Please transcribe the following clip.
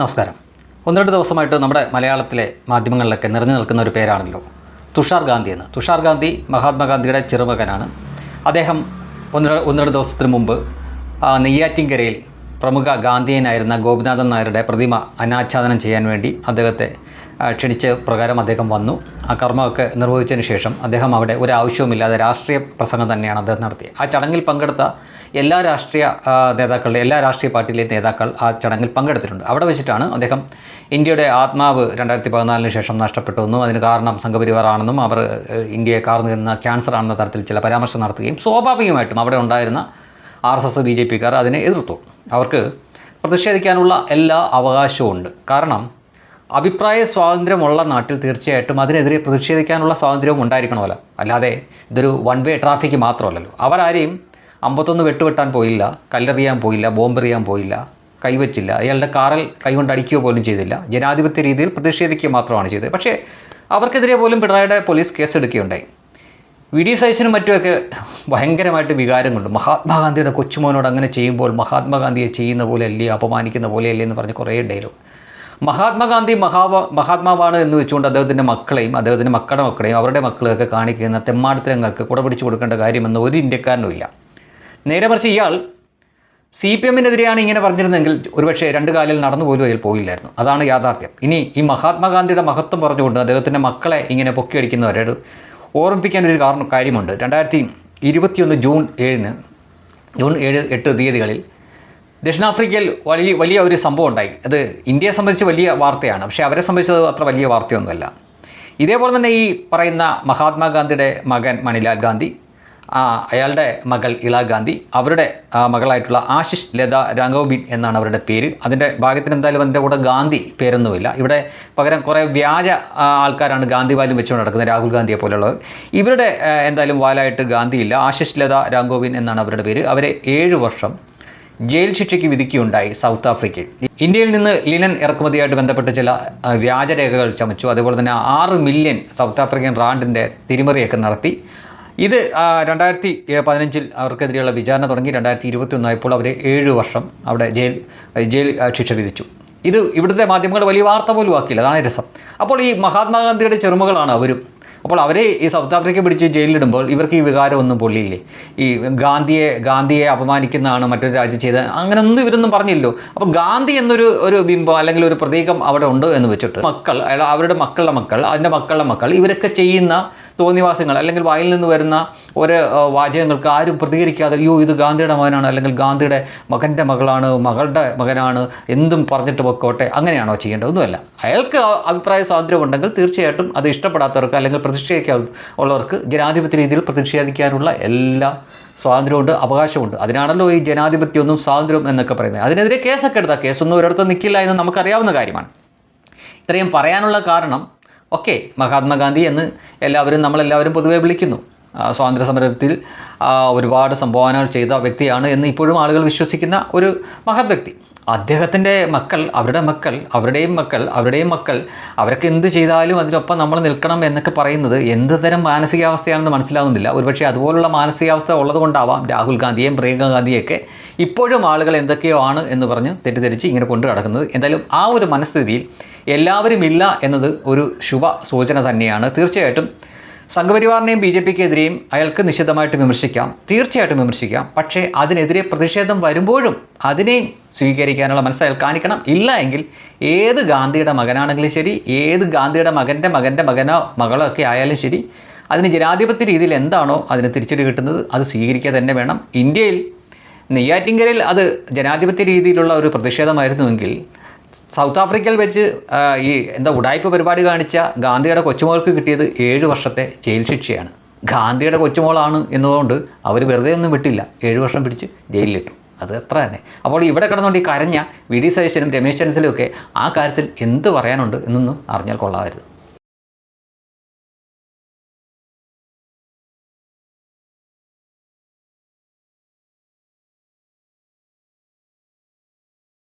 നമസ്കാരം. ഒന്ന് രണ്ട് ദിവസമായിട്ട് നമ്മുടെ മലയാളത്തിലെ മാധ്യമങ്ങളിലൊക്കെ നിറഞ്ഞു നിൽക്കുന്ന ഒരു പേരാണല്ലോ തുഷാർ ഗാന്ധി എന്ന്. തുഷാർ ഗാന്ധി മഹാത്മാഗാന്ധിയുടെ ചെറുമകനാണ്. അദ്ദേഹം ഒന്ന് ഒന്ന് രണ്ട് ദിവസത്തിന് മുമ്പ് നെയ്യാറ്റിൻകരയിൽ പ്രമുഖ ഗാന്ധിയനായിരുന്ന ഗോപിനാഥൻ നായരുടെ പ്രതിമ അനാച്ഛാദനം ചെയ്യാൻ വേണ്ടി അദ്ദേഹത്തെ ക്ഷണിച്ച് പ്രകാരം അദ്ദേഹം വന്നു. ആ കർമ്മമൊക്കെ നിർവഹിച്ചതിന് ശേഷം അദ്ദേഹം അവിടെ ഒരു ആവശ്യവുമില്ലാതെ രാഷ്ട്രീയ പ്രസംഗം തന്നെയാണ് അദ്ദേഹം നടത്തിയത്. ആ ചടങ്ങിൽ പങ്കെടുത്ത എല്ലാ രാഷ്ട്രീയ നേതാക്കളുടെ എല്ലാ രാഷ്ട്രീയ പാർട്ടിയിലെയും നേതാക്കൾ ആ ചടങ്ങിൽ പങ്കെടുത്തിട്ടുണ്ട്. അവിടെ വെച്ചിട്ടാണ് അദ്ദേഹം ഇന്ത്യയുടെ ആത്മാവ് രണ്ടായിരത്തി പതിനാലിന് ശേഷം നഷ്ടപ്പെട്ടു എന്നും അതിന് കാരണം സംഘപരിവാറാണെന്നും അവർ ഇന്ത്യയെ കാർന്നു നിന്ന ക്യാൻസർ ആണെന്ന തരത്തിൽ ചില പരാമർശം നടത്തുകയും സ്വാഭാവികമായിട്ടും അവിടെ ഉണ്ടായിരുന്ന R S S B J പിക്കാർ അതിനെ എതിർത്തു. അവർക്ക് പ്രതിഷേധിക്കാനുള്ള എല്ലാ അവകാശവും ഉണ്ട്. കാരണം അഭിപ്രായ സ്വാതന്ത്ര്യമുള്ള നാട്ടിൽ തീർച്ചയായിട്ടും അതിനെതിരെ പ്രതിഷേധിക്കാനുള്ള സ്വാതന്ത്ര്യവും ഉണ്ടായിരിക്കണമല്ലോ. അല്ലാതെ ഇതൊരു വൺ വേ ട്രാഫിക് മാത്രമല്ലല്ലോ. അവരാരെയും അമ്പത്തൊന്ന് വെട്ടുവെട്ടാൻ പോയില്ല കല്ലെറിയാൻ പോയില്ല ബോംബെറിയാൻ പോയില്ല കൈവച്ചില്ല അയാളുടെ കാറിൽ കൈകൊണ്ട് അടിക്കുക പോലും ചെയ്തില്ല ജനാധിപത്യ രീതിയിൽ പ്രതിഷേധിക്കുക മാത്രമാണ് ചെയ്തത്. പക്ഷേ അവർക്കെതിരെ പോലും പിണറായിയുടെ പോലീസ് കേസെടുക്കുകയുണ്ടായി. വി ഡി സൈസിനും മറ്റുമൊക്കെ ഭയങ്കരമായിട്ട് വികാരം കൊണ്ട് മഹാത്മാഗാന്ധിയുടെ കൊച്ചുമോനോട് അങ്ങനെ ചെയ്യുമ്പോൾ മഹാത്മാഗാന്ധിയെ ചെയ്യുന്ന പോലെ അല്ലേ അപമാനിക്കുന്ന പോലെ അല്ലേ എന്ന് പറഞ്ഞ് കുറേ ഡയലോഗ് മഹാത്മാഗാന്ധി മഹാവ മഹാത്മാവാണ് എന്ന് വെച്ചുകൊണ്ട് അദ്ദേഹത്തിന്റെ മക്കളെയും അദ്ദേഹത്തിന്റെ മക്കളുടെ മക്കളെയും അവരുടെ മക്കളെയൊക്കെ കാണിക്കുന്ന തെമ്മാടത്തരങ്ങൾക്ക് കുടപിടിച്ച് കൊടുക്കേണ്ട കാര്യമെന്ന് ഒരു ഇന്ത്യക്കാരനും ഇല്ല. നേരെ മറിച്ച് ഇയാൾ സി പി എമ്മിനെതിരെയാണ് ഇങ്ങനെ പറഞ്ഞിരുന്നെങ്കിൽ ഒരുപക്ഷെ രണ്ട് കാലിൽ നടന്നു പോലും അയാൾ പോയില്ലായിരുന്നു. അതാണ് യാഥാർത്ഥ്യം. ഇനി ഈ മഹാത്മാഗാന്ധിയുടെ മഹത്വം പറഞ്ഞുകൊണ്ട് അദ്ദേഹത്തിന്റെ മക്കളെ ഇങ്ങനെ പൊക്കിയടിക്കുന്നവരോട് ഓർമ്മിപ്പിക്കാൻ ഒരു കാരണം കാര്യമുണ്ട്. രണ്ടായിരത്തി ഇരുപത്തിയൊന്ന് ജൂൺ ഏഴിന് ജൂൺ ഏഴ് എട്ട് തീയതികളിൽ ദക്ഷിണാഫ്രിക്കയിൽ വലിയ വലിയ ഒരു സംഭവം ഉണ്ടായി. അത് ഇന്ത്യയെ സംബന്ധിച്ച് വലിയ വാർത്തയാണ്. പക്ഷേ അവരെ സംബന്ധിച്ചത് അത്ര വലിയ വാർത്തയൊന്നുമല്ല. ഇതേപോലെ തന്നെ ഈ പറയുന്ന മഹാത്മാഗാന്ധിയുടെ മകൻ മണിലാൽ ഗാന്ധി അയാളുടെ മകൾ ഇള ഗാന്ധി. അവരുടെ മകളായിട്ടുള്ള ആശിഷ് ലത രാഘവബിൻ എന്നാണ് അവരുടെ പേര്. അതിന്റെ ഭാഗത്തിന് എന്തായാലും അതിന്റെ കൂടെ ഗാന്ധി പേരൊന്നുമില്ല. ഇവിടെ പകരം കുറേ വ്യാജ ആൾക്കാരാണ് ഗാന്ധി വാലും വെച്ചുകൊണ്ട് നടക്കുന്നത് രാഹുൽ ഗാന്ധിയെ പോലുള്ളവർ. ഇവരുടെ എന്തായാലും വാലായിട്ട് ഗാന്ധിയില്ല. ആശിഷ് ലത രാഘവബിൻ എന്നാണ് അവരുടെ പേര്. അവരെ ഏഴ് വർഷം ജയിൽ ശിക്ഷയ്ക്ക് വിധിക്കുകയുണ്ടായി സൗത്ത് ആഫ്രിക്കയിൽ. ഇന്ത്യയിൽ നിന്ന് ലിനൻ ഇറക്കുമതിയായിട്ട് ബന്ധപ്പെട്ട ചില വ്യാജരേഖകൾ ചമച്ചു. അതുപോലെ തന്നെ ആറ് മില്യൺ സൗത്ത് ആഫ്രിക്കൻ റാൻഡിന്റെ തിരിമറിയൊക്കെ നടത്തി. ഇത് രണ്ടായിരത്തി പതിനഞ്ചിൽ അവർക്കെതിരെയുള്ള വിചാരണ തുടങ്ങി രണ്ടായിരത്തി ഇരുപത്തി ഒന്നായപ്പോൾ അവരെ ഏഴ് വർഷം അവിടെ ജയിൽ ജയിൽ ശിക്ഷ വിധിച്ചു. ഇത് ഇവിടുത്തെ മാധ്യമങ്ങൾ വലിയ വാർത്ത പോലും ആക്കിയില്ല. അതാണ് രസം. അപ്പോൾ ഈ മഹാത്മാഗാന്ധിയുടെ ചെറുമകളാണ് അവരും. അപ്പോൾ അവരെ ഈ സൗത്ത് ആഫ്രിക്ക പിടിച്ച് ജയിലിലിടുമ്പോൾ ഇവർക്ക് ഈ വികാരമൊന്നും പൊള്ളിയില്ലേ? ഈ ഗാന്ധിയെ ഗാന്ധിയെ അപമാനിക്കുന്നതാണ് മറ്റൊരു രാജ്യം ചെയ്ത അങ്ങനെയൊന്നും ഇവരൊന്നും പറഞ്ഞില്ലോ അപ്പോൾ ഗാന്ധി എന്നൊരു ഒരു ബിംബം അല്ലെങ്കിൽ ഒരു പ്രതീകം അവിടെ ഉണ്ട് എന്ന് വെച്ചിട്ട് മക്കൾ അവരുടെ മക്കളുടെ മക്കൾ അതിന്റെ മക്കളുടെ മക്കൾ ഇവരൊക്കെ ചെയ്യുന്ന തോന്നിവാസങ്ങൾ അല്ലെങ്കിൽ വായിൽ നിന്ന് വരുന്ന ഒരു വാചകങ്ങൾക്ക് ആരും പ്രതികരിക്കാതെ അയ്യോ ഇത് ഗാന്ധിയുടെ മകനാണ് അല്ലെങ്കിൽ ഗാന്ധിയുടെ മകന്റെ മകളാണ് മകളുടെ മകനാണ് എന്തും പറഞ്ഞിട്ട് പൊക്കോട്ടെ. അങ്ങനെയാണോ ചെയ്യേണ്ടത്? ഒന്നുമല്ല. അയാൾക്ക് അഭിപ്രായ സ്വാതന്ത്ര്യം ഉണ്ടെങ്കിൽ തീർച്ചയായിട്ടും അത് ഇഷ്ടപ്പെടാത്തവർക്ക് അല്ലെങ്കിൽ പ്രതിഷേധിക്കാൻ ഉള്ളവർക്ക് ജനാധിപത്യ രീതിയിൽ പ്രതിഷേധിക്കാനുള്ള എല്ലാ സ്വാതന്ത്ര്യമുണ്ട് അവകാശമുണ്ട്. അതിനാണല്ലോ ഈ ജനാധിപത്യമൊന്നും സ്വാതന്ത്ര്യം എന്നൊക്കെ പറയുന്നത്. അതിനെതിരെ കേസൊക്കെ എടുത്താൽ കേസൊന്നും ഒരിടത്ത് നിൽക്കില്ല എന്ന് നമുക്കറിയാവുന്ന കാര്യമാണ്. ഇത്രയും പറയാനുള്ള കാരണം ഓക്കെ മഹാത്മാഗാന്ധി എന്ന് എല്ലാവരും നമ്മളെല്ലാവരും പൊതുവെ വിളിക്കുന്നു. സ്വാതന്ത്ര്യ സമരത്തിൽ ഒരുപാട് സംഭാവനകൾ ചെയ്ത വ്യക്തിയാണ് എന്ന് ഇപ്പോഴും ആളുകൾ വിശ്വസിക്കുന്ന ഒരു മഹത് വ്യക്തി. അദ്ദേഹത്തിന്റെ മക്കൾ അവരുടെ മക്കൾ അവരുടെയും മക്കൾ അവരുടെയും മക്കൾ അവരൊക്കെ എന്ത് ചെയ്താലും അതിനൊപ്പം നമ്മൾ നിൽക്കണം എന്നൊക്കെ പറയുന്നത് എന്ത് തരം മാനസികാവസ്ഥയാണെന്ന് മനസ്സിലാവുന്നില്ല. ഒരുപക്ഷെ അതുപോലുള്ള മാനസികാവസ്ഥ ഉള്ളതുകൊണ്ടാവാം രാഹുൽ ഗാന്ധിയെയും പ്രിയങ്ക ഗാന്ധിയൊക്കെ ഇപ്പോഴും ആളുകൾ എന്തൊക്കെയോ ആണ് എന്ന് പറഞ്ഞ് തെറ്റിദ്ധരിച്ച് ഇങ്ങനെ കൊണ്ടു നടക്കുന്നത്. എന്തായാലും ആ ഒരു മനസ്ഥിതിയിൽ എല്ലാവരും ഇല്ല എന്നത് ഒരു ശുഭ സൂചന തന്നെയാണ്. തീർച്ചയായിട്ടും സംഘപരിവാറിനെയും ബി ജെ പിക്കെതിരെയും അയാൾക്ക് നിശിതമായിട്ട് വിമർശിക്കാം. തീർച്ചയായിട്ടും വിമർശിക്കാം. പക്ഷേ അതിനെതിരെ പ്രതിഷേധം വരുമ്പോഴും അതിനെയും സ്വീകരിക്കാനുള്ള മനസ്സ് അയാൾ കാണിക്കണം. ഇല്ല എങ്കിൽ ഏത് ഗാന്ധിയുടെ മകനാണെങ്കിലും ശരി ഏത് ഗാന്ധിയുടെ മകന്റെ മകന്റെ മകനോ മകളോ ഒക്കെ ആയാലും ശരി അതിന് ജനാധിപത്യ രീതിയിൽ എന്താണോ അതിന് തിരിച്ചടി കിട്ടുന്നത് അത് സ്വീകരിക്കുക തന്നെ വേണം. ഇന്ത്യയിൽ നെയ്യാറ്റിങ്കരയിൽ അത് ജനാധിപത്യ രീതിയിലുള്ള ഒരു പ്രതിഷേധമായിരുന്നുവെങ്കിൽ സൗത്ത് ആഫ്രിക്കയിൽ വെച്ച് ഈ എന്താ ഉടായ്പ പരിപാടി കാണിച്ച ഗാന്ധിയുടെ കൊച്ചുമോൾക്ക് കിട്ടിയത് ഏഴ് വർഷത്തെ ജയിൽ ശിക്ഷയാണ്. ഗാന്ധിയുടെ കൊച്ചുമോളാണ് എന്നതുകൊണ്ട് അവർ വെറുതെ ഒന്നും വിട്ടില്ല. ഏഴ് വർഷം പിടിച്ച് ജയിലിലിട്ടു. അത് എത്ര തന്നെ. അപ്പോൾ ഇവിടെ കിടന്നുകൊണ്ട് ഈ കരഞ്ഞ വി ഡി സതീശനും രമേശ് ചെന്നിത്തലയും ഒക്കെ ആ കാര്യത്തിൽ എന്ത് പറയാനുണ്ട് എന്നൊന്നും അറിഞ്ഞാൽ കൊള്ളാമായിരുന്നു.